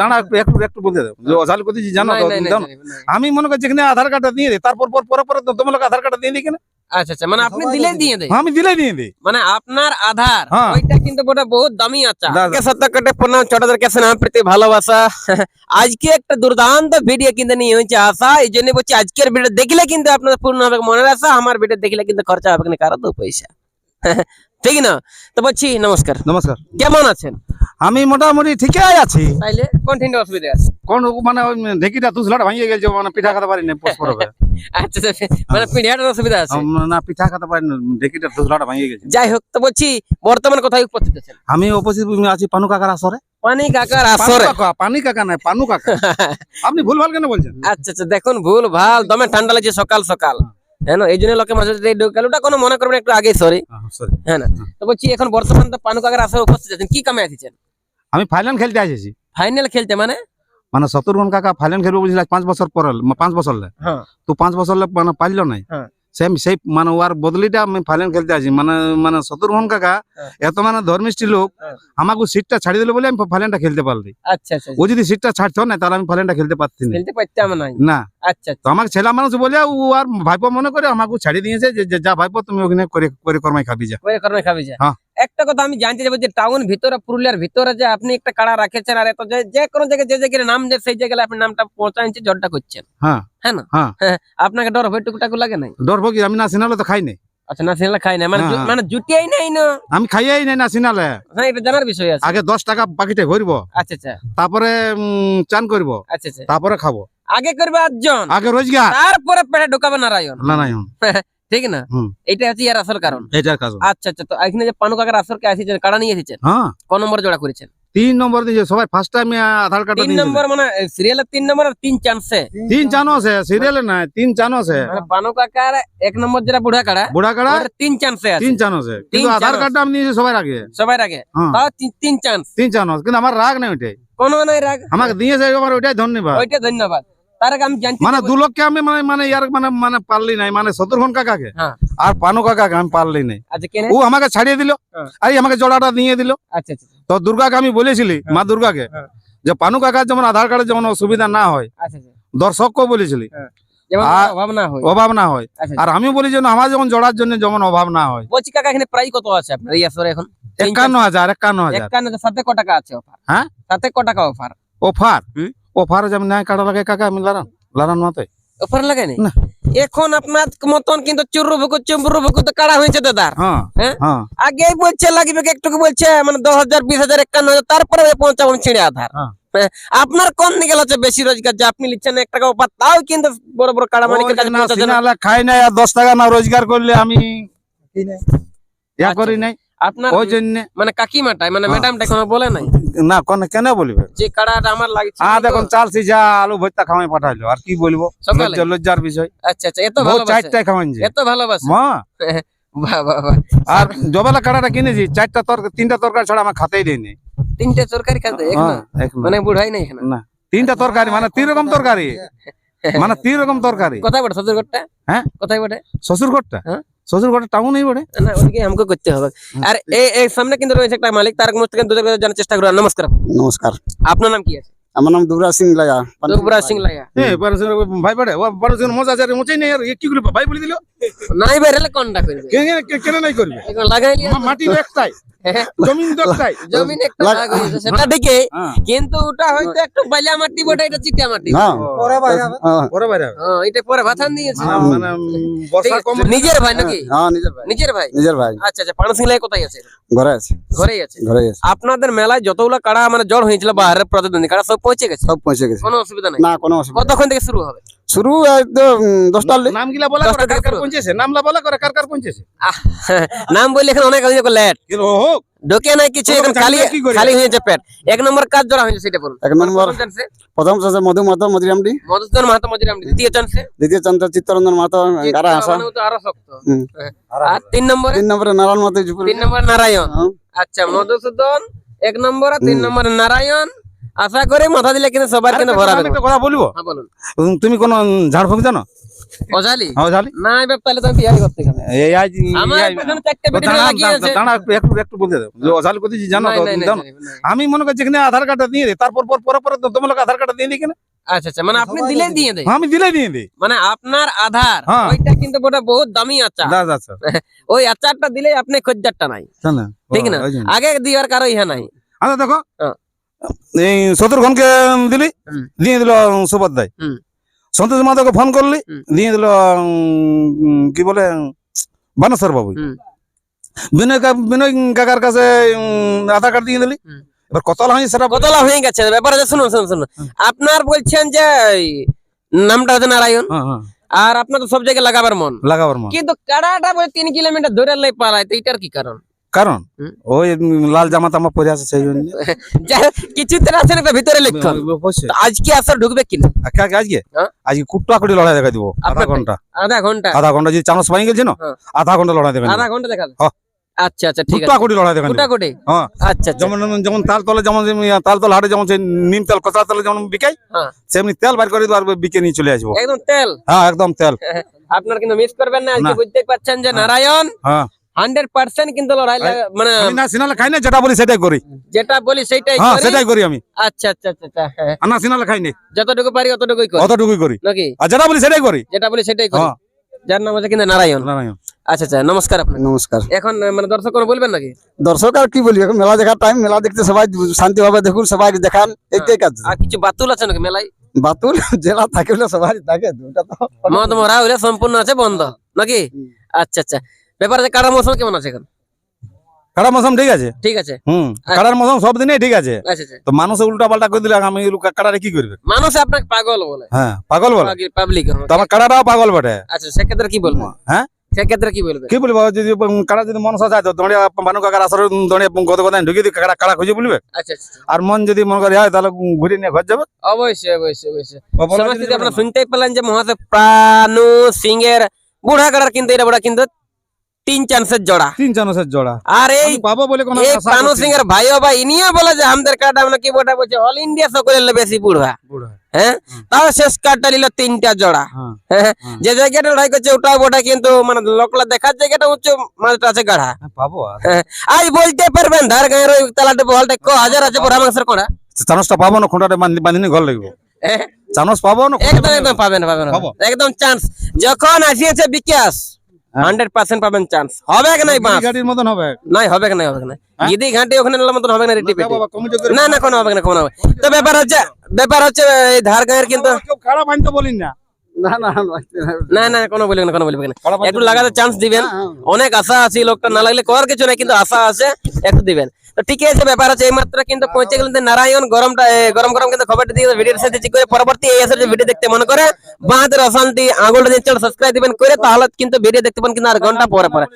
দাঁড়া একটু একটু একটু বলতে দাও। যে অজাল করতেছি জানো নাই, তো নাই, নাই, জানো? নাই, নাই। আমি মনে করছি এখানে আধার কার্ডটা দিয়ে দিই তারপর পর পরে পরে তো তোমার লোক আধার কার্ডটা দিয়ে দিই কেন আচ্ছা আচ্ছা মানে আপনি দিলে দিয়ে দেয় আমি দিলে দিয়ে দিই। মানে আপনার আধার হ্যাঁ। ওইটা কিন্তু ওটা বহুত দামি আছে দাদা। সত্য কেটে প্রণাম ছোটদের কাছে নাম প্রীতি ভালোবাসা। আজকে একটা দুর্দান্ত ভিডিও কিন্তু নিয়ে হয়েছে আশা। এই জন্য বলছি আজকের ভিডিও দেখলে কিন্তু আপনাদের পূর্ণ হবে মনে রাখা আমার ভিডিও দেখলে কিন্তু খরচা হবে না কারও দু পয়সা। ঠিক না? তো বলছি নমস্কার। নমস্কার। কেমন আছেন? আমি মোটামুটি ঠিকই আছি। তাইলে কন্টিনিউ অসুবিধা আছে? কোন মানে ঢেকিটা তুসলাটা ভাঙিয়ে গেছে মানে পিঠা খেতে পারি না পরবে আচ্ছা আচ্ছা, মানে পিঁড়িয়াটার অসুবিধা আছে? না পিঠা খেতে পারি না ঢেকিটা তুসলাটা ভাঙিয়ে গেছে। যাই হোক তো বলছি বর্তমান কোথায় উপস্থিত আছেন? আমি উপস্থিত আছি পানু কাকার আসরে। পানি কাকার আসরে। কাকা পানি কাকা নাই পানু কাকা। আপনি ভুল ভালো কেন বলছেন? আচ্ছা আচ্ছা দেখুন ভুল ভালো দমে ঠান্ডা লাগছে সকাল সকাল। হ্যাঁ এই জন্য লোকে মাঝে ঢুকাল ওটা কোনো মনে করবেন একটু আগে সরি হ্যাঁ, sorry। হ্যাঁ না। তো বলছি এখন বর্তমান তো পানু কাকার আসরে উপস্থিত আছেন। কি কামে আসছেন আমি ফাইনাল খেলতে আসেছি। ফাইনাল খেলতে মানে? মানে শত্রুঘ্ন কাকা ফাইনাল খেলব বুঝলি পাঁচ বছর পর পাঁচ বছর হ্যাঁ। তো পাঁচ বছর মানে পারল নাই। হ্যাঁ। সেম সেই মানে ওর বদলিটা আমি ফাইনাল খেলতে আছি মানে মানে শত্রুঘ্ন কাকা হ্যাঁ। এত মানে ধর্মিষ্ঠী লোক হ্যাঁ। আমাকে সিটটা ছাড়ি দিল বলে আমি ফাইনালটা খেলতে পারলি। আচ্ছা আচ্ছা ও যদি সিটটা ছাড়তো না তাহলে আমি ফাইনালটা খেলতে পারতি না। খেলতে পারতাম না। না। আচ্ছা তো আমাকে ছেলে মানুষ বলে ও আর ভাইপো মনে করে আমাকে ছাড়ি দিয়েছে যে যে যা ভাইপো তুমি ওখানে করে করে কর্মাই খাবি যা। করে কর্মাই খাবি যা। হ্যাঁ। একটা কথা আমি জানতে যাব যে টাউন ভিতরে পুরুলিয়ার ভিতরে যে আপনি একটা কাড়া রাখেছেন আর এত যে- কোনো জায়গায় যে জায়গায় নাম যে সেই জায়গায় আপনি নামটা পৌঁছাইছে জটটা করছেন হ্যাঁ। হ্যাঁ না? হ্যাঁ। আপনাকে ডর হবে টুকুটাকু লাগে নাই? ডরবো কি? আমি না সিনালে তো খাই নাই। আচ্ছা না খাই মানে হ্যাঁ। মানে জুটিয়াই নাই না? আমি খাইয়াই নাই না সিনালে। হ্যাঁ এটা জানার বিষয় আছে। আগে দশ টাকা বাকিতে ভরব আচ্ছা আচ্ছা। তারপরে চান করব। আচ্ছা আচ্ছা। তারপরে খাব। আগে করবে আটজন। আগে রোজগার। তারপরে পেটে ঢুকাবে নারায়ণ। না নাই হুম, ঠিক না? এটা হচ্ছে ইয়ার আসল কারণ। এটার কাজ আচ্ছা আচ্ছা তো এখানে যে পানু কাকার আসরকে আসিছেন কাড়া নিয়ে এসেছেন? হ্যাঁ। কোন নম্বর জোড়া করেছেন? তিন নম্বর দিয়েছে সবাই ফার্স্ট টাইম আধার কার্ড তিন নম্বর মানে সিরিয়ালের তিন নম্বর আর তিন চান্সে তিন চানো আছে সিরিয়ালে নাই তিন চানো আছে। মানে পানু কাকার এক নম্বর যেটা বুড়া কাড়া বুড়া কাড়া তিন চান্সে আছে। তিন চানো আছে। কিন্তু আধার চানো। কার্ডটা আমি নিয়েছি আগে। সবার আগে হ্যাঁ। তাও তিন- তিন চান্স তিন চানো আছে। কিন্তু আমার রাগ নাই ওইটাই। কোনো নাই রাগ আমাকে দিয়েছে আমার ওইটাই ধন্যবাদ। ওইটা ধন্যবাদ। তার আগে আমি মানে আমি মানে মানে ইয়ার মানে মানে পারলি নাই মানে শত্রুঘ্ন কাকাকে। হ্যাঁ। আর পানু কাকাকে আমি পারলি নাই। আচ্ছা ও আমাকে ছাড়িয়ে দিল। হ্যাঁ। আর আমাকে জোড়াটা দিয়ে দিল। আচ্ছা আচ্ছা তো দুর্গাকে আমি বলেছিলি মা দুর্গাকে হ্যাঁ। যে পানু কাকার যেমন আধার কার্ডের যেমন অসুবিধা না হয় আচ্ছা আচ্ছা। দর্শককেও বলেছিলি। অভাব না হয়। অভাব না হয়। আচ্ছা আর আমি বলি যে আমার যখন জোড়ার জন্য যেমন অভাব না হয়। বলছি কাকা এখানে প্রাইস কত আছে আপনার? এই আসরে এখন। একান্ন হাজার একান্ন হাজার। একান্ন সাথে ক টাকা আছে অফার? হ্যাঁ? সাথে ক টাকা অফার? অফার? অফার যেমন ন্যায় কাটা লাগে কাকা আমি লারান লারান মাতে অফার লাগে না। এখন আপনার মতন কিন্তু চুরু বুকু চুম্বুরু বুকু তো কাড়া হয়েছে দাদার হ্যাঁ হ্যাঁ? হ্যাঁ আগে বলছে লাগবে কি একটু বলছে মানে দশ হাজার বিশ হাজার একান্ন হাজার তারপরে পঞ্চাবন ছিঁড়ে আধার হ্যাঁ। আপনার কোন দিকে আছে বেশি রোজগার যে আপনি নিচ্ছেন এক টাকা অফার তাও কিন্তু বড় বড় কাড়া মালিকের কাছে না না। খাই নাই আর দশ টাকা না রোজগার করলে আমি ইয়া। করি নাই আপনার ওই জন্য মানে কাকিমাটাই মানে। ম্যাডামটা কোনো বলে নাই? না কোন কেন বলবে? যে কাড়াটা আমার লাগছে আ দেখুন চাল সিজা আলু ভর্তা খাওয়াই পাঠাইলো আর কি বলব? লজ্জা- লজ্জার বিষয়। আচ্ছা আচ্ছা এত বহু ভালোবাসে? চারটায় খাওয়াইছে এত ভালোবাসে? মা। বাহ বাহ বাহ। আর জবেলা কাটাটা কিনেছি চারটা তরকারি তিনটা তরকারি ছাড়া আমার খাতেই দেয়নি। তিনটে তরকারি খাতে হ্যাঁ। মানে বুড়াই নাই না তিনটা তরকারি মানে তিন রকম তরকারি। মানে তিন রকম তরকারি। কোথায় বটে শ্বশুরঘরটা? হ্যাঁ? কোথায় বটে? শ্বশুর ঘরটা হ্যাঁ? শ্বশুর ঘরটা টাউন এই না ওদিকে আমাকে করতে হবে। আর এই এই সামনে কিন্তু রয়েছে একটা মালিক তারক জানার চেষ্টা করুন। নমস্কার। নমস্কার। আপনার নাম কি আছে? আমার নাম দুবরাজ সিং লাগা দুবরাজ সিং পরশুর ভাই বড়ে ও পরশুর মজা আছে মুচাই নেই আর কি করবে ভাই বলে দিল? নাই বেরলে কোনটা করবে? কেন নাই করবে? লাগাই মাটি একটাই। হ্যাঁ, জমিন তো জমিন একটা ভাগ হয়েছে, সেটা ঠিকই কিন্তু ওটা হয়তো একটু বালিয়া মাটি বটে এটা চিটা মাটি। পরে বাইরে পরে বাইরে হ্যাঁ, এটা পরে ভাতান দিয়েছে। মানে বর্ষা কম নিজের ভাই নাকি? হ্যাঁ নিজের ভাই। নিজের ভাই? নিজের ভাই। আচ্ছা আচ্ছা কোথায় আছে? ঘরে আছে। ঘরেই আছে। ঘরে আছে। আপনাদের মেলায় যতগুলো কাড়া মানে জল হয়েছিল বাহারের প্রতিদ্বন্দ্বী কাড়া সব পৌঁছে গেছে? সব পৌঁছে গেছে। কোনো অসুবিধা নাই? না কোনো অসুবিধা কতক্ষণ থেকে শুরু হবে? শুরু একদম বলা দশটা করে কার কার পৌঁছেছে? নামলা বলা করে কার কার পৌঁছেছে? আহ, নাম বললে এখানে অনেক লেট। হোক। ঢোকে নাই কিছু এখন খালি খালি হয়েছে পেট। এক নম্বর কাজ জোড়া হয়েছে সেটা বলুন। এক নম্বর প্রথম চান্সে? মধু মাতো মধুরামডি মধুসূদন মাহাতো মজিরাম দ্বিতীয় চান্সে? দ্বিতীয় চন্দ্র চিত্তরঞ্জন মাতো গারা আসা মানে আরও শক্ত। আর তিন নম্বরে? তিন নম্বরে নারায়ণ মাতো জুপুর তিন নম্বর নারায়ণ। হ্যাঁ, আচ্ছা মধুসূদন এক নম্বর তিন। নম্বরে নারায়ণ আশা করি মাথা দিলে কিন্তু সবার কিন্তু ভরা আমি একটা কথা বলব? হ্যাঁ বলুন। তুমি কোন ঝাড়ফুঁক জানো? অজালি? হ্যাঁ জালি না এবার তাহলে তো আমি বিহারি করতে গেলাম। এই আজ আমার এই- পেছনে চারটে বেটি দাঁড়া, লাগিয়ে দাঁড়া, আছে। দাঁড়া, একটু একটু বলতে দাও। যে অজালি কোথায় জানো তো জানো। আমি মনে করছি এখানে আধার কার্ডটা দিয়ে দে। তারপর পর পরে পরে তোমার লোক আধার কার্ডটা দিয়ে দিই কেন আচ্ছা আচ্ছা মানে আপনি দিলে দিয়ে দেয় হ্যাঁ, আমি দিলে দিয়ে দিই। মানে আপনার আধার হ্যাঁ। ওইটা কিন্তু ওটা বহুত দামি আচার। দাদা আচ্ছা ওই আচারটা দিলে আপনি খদ্দারটা নাই। ঠিক না? আগে দিবার কারও ইহা নাই। আচ্ছা দেখো। এই শত্রুঘ্নকে দিলি দিয়ে দিল হুম। সন্তোষ মাধবকে ফোন করলি দিয়ে দিল কি বলে বানেশ্বর বাবু বিনয় বিনয় কাকার কাছে আধার কার্ড দিয়ে দিলি। হুম। এবার কত হয় সেটা। কতলা হয়ে গেছে? ব্যাপার আছে শুনুন শুনুন শুনুন। আপনার বলছেন যে নামটা হচ্ছে নারায়ণ। হ্যাঁ হ্যাঁ। আর আপনার তো সব জায়গায় লাগাবার মন। লাগাবার মন। কিন্তু কাড়াটা তিন কিলোমিটার ধরে লাই পালায় তো এটার কি কারণ? কারণ? ওই লাল জামা তামা পরে আছে সেই জন্য। কিছু হোক, কিছুতে না ভিতরে লক্ষণ। তো আজকে আসর ঢুকবে কিনা? আজকে আজকে আজকে? হ্যাঁ। আজকে কুট্টা কুটি লড়াই দেখা দিব আধা ঘণ্টা। আধা ঘণ্টা। আধা ঘণ্টা যদি চানস পাই গেছে না হ্যাঁ। আধা ঘণ্টা লড়াই দেবেন। আধা ঘণ্টা দেখাবে? হ্যাঁ। আচ্ছা আচ্ছা ঠিক আছে। কুটি লড়াই দেবেন। কোটি হ্যাঁ। আচ্ছা আচ্ছা। যেমন যেমন তাল তলে যেমন তাল তল হাটে যেমন নিম তেল কচা তেল যেমন বিকাই। সেমনি তেল বার করে দেবো আর বিকে নিয়ে চলে আসব। একদম তেল? হ্যাঁ একদম তেল। আপনার কিন্তু মিস করবেন না আজকে বুঝতে পারছেন যে নারায়ণ। হ্যাঁ। হান্ড্রেড পার্সেন্ট কিন্তু লড়াই মানে না সিনালে খাই না যেটা বলি সেটাই করি। যেটা বলি সেটাই হ্যাঁ সেটাই করি আমি। আচ্ছা আচ্ছা আচ্ছা আচ্ছা হ্যাঁ। না সিনালে খাই না যতটুকু পারি অতটুকুই করি। অতটুকুই করি। নাকি? আর যেটা বলি সেটাই করি। যেটা বলি সেটাই করি। হ্যাঁ। যার নাম আছে কিন্তু নারায়ণ। নারায়ণ। আচ্ছা আচ্ছা নমস্কার আপনার নমস্কার। এখন মানে দর্শক বলবেন নাকি? দর্শক আর কি বলি? এখন মেলা দেখার টাইম মেলা দেখতে সবাই শান্তিভাবে দেখুন সবাই দেখান এইটাই কাজ আর কিছু বাতুল আছে নাকি মেলায়? বাতুল জেলা থাকলে সবাই থাকে তো। হইলে সম্পূর্ণ আছে বন্ধ। নাকি? আচ্ছা আচ্ছা। ব্যাপার কারা মৌসুম কেমন আছে এখন? কাড়ার মৌসুম ঠিক আছে। ঠিক আছে। হুম কাড়ার মৌসুম সব দিনে ঠিক আছে। আচ্ছা আচ্ছা। তো মানুষ উল্টা পাল্টা করে দিলে আমি কাড়ারে কি করবে? মানুষ আপনাকে পাগল বলে। হ্যাঁ পাগল বলে। পাবলিক তো আমার কাড়াটাও পাগল বটে। আচ্ছা সেক্ষেত্রে কি বলব? হ্যাঁ? সেক্ষেত্রে কি বলবে? কি বলব? যদি কাড়া যদি তো দড়িয়া বানু কাকার আসরে দড়িয়া গত কথা ঢুকিয়ে দিয়ে কাড়া কাড়া খুঁজে বলবে? আচ্ছা আচ্ছা। আর মন যদি মন করে হয় তাহলে ঘুরে নিয়ে ঘর যাবে? অবশ্যই অবশ্যই অবশ্যই। বলা যদি যদি আপনারা শুনতেই পেলেন যে মহাদেব প্রাণু সিং এর বুড়া কাড়ার কিন্তু এটা বুড়া কিন্তু তিন চান্সের জোড়া। তিন চানসের জোড়া। আর এই আমি পাবো বলে কোনো এই আশা সিং। এর ভাইও ভাই ইনিও বলে যে আমাদের কার্ড আমরা কি বলছে অল ইন্ডিয়া সকলের বেশি বুড়া। হ্যাঁ। তাও শেষ কার্ডটা নিল তিনটা জোড়া। হ্যাঁ। হ্যাঁ, হুম। যে জায়গাটা লড়াই করছে ওটা ওটা কিন্তু মানে লোকলা দেখার জায়গাটা উচ্চ মাছটা আছে পাবো বলতে পারবেন ধার গায়ের ওই তালাটে বলটা ক হাজার আছে বড় মাংসের কোড়া? চানসটা পাবো না খোঁটাটা বাঁধিনি ঘর লাগবে। চানস পাবো না একদম একদম পাবেন পাবেন একদম চান্স যখন আসিয়েছে বিকাশ। হান্ড্রেড পার্সেন্ট পাবেন চান্স হবে কি নাই বাস গাড়ির মতন হবে। নাই হবে কি নাই হবে কি নাই? হ্যাঁ? ওখানে নিলাম মতন হবে না পেটি না না কোনো হবে না কোনো হবে। তো ব্যাপার হচ্ছে ব্যাপার হচ্ছে এই ধার গায়ের কিন্তু কেউ কাড়া বলিন না। না না না না কোনো বলবে না কোনো বলবে না। একটু লাগাতে চান্স দিবেন। অনেক আশা আছে লোকটা না লাগলে করার কিছু নাই কিন্তু আশা আছে একটু দিবেন। তো ঠিক আছে ব্যাপার আছে এই মাত্র কিন্তু পৌঁছে গেলেন যে নারায়ণ গরমটা গরম গরম কিন্তু খবরটা দিয়ে ভিডিওর সাথে করে পরবর্তী এই আসলে ভিডিও দেখতে মনে করে। বাঁধের অশান্তি আঙুলটা দিয়ে সাবস্ক্রাইব দিবেন করে তাহলে কিন্তু ভিডিও দেখতে পান কিন্তু আর ঘণ্টা পরে পরে।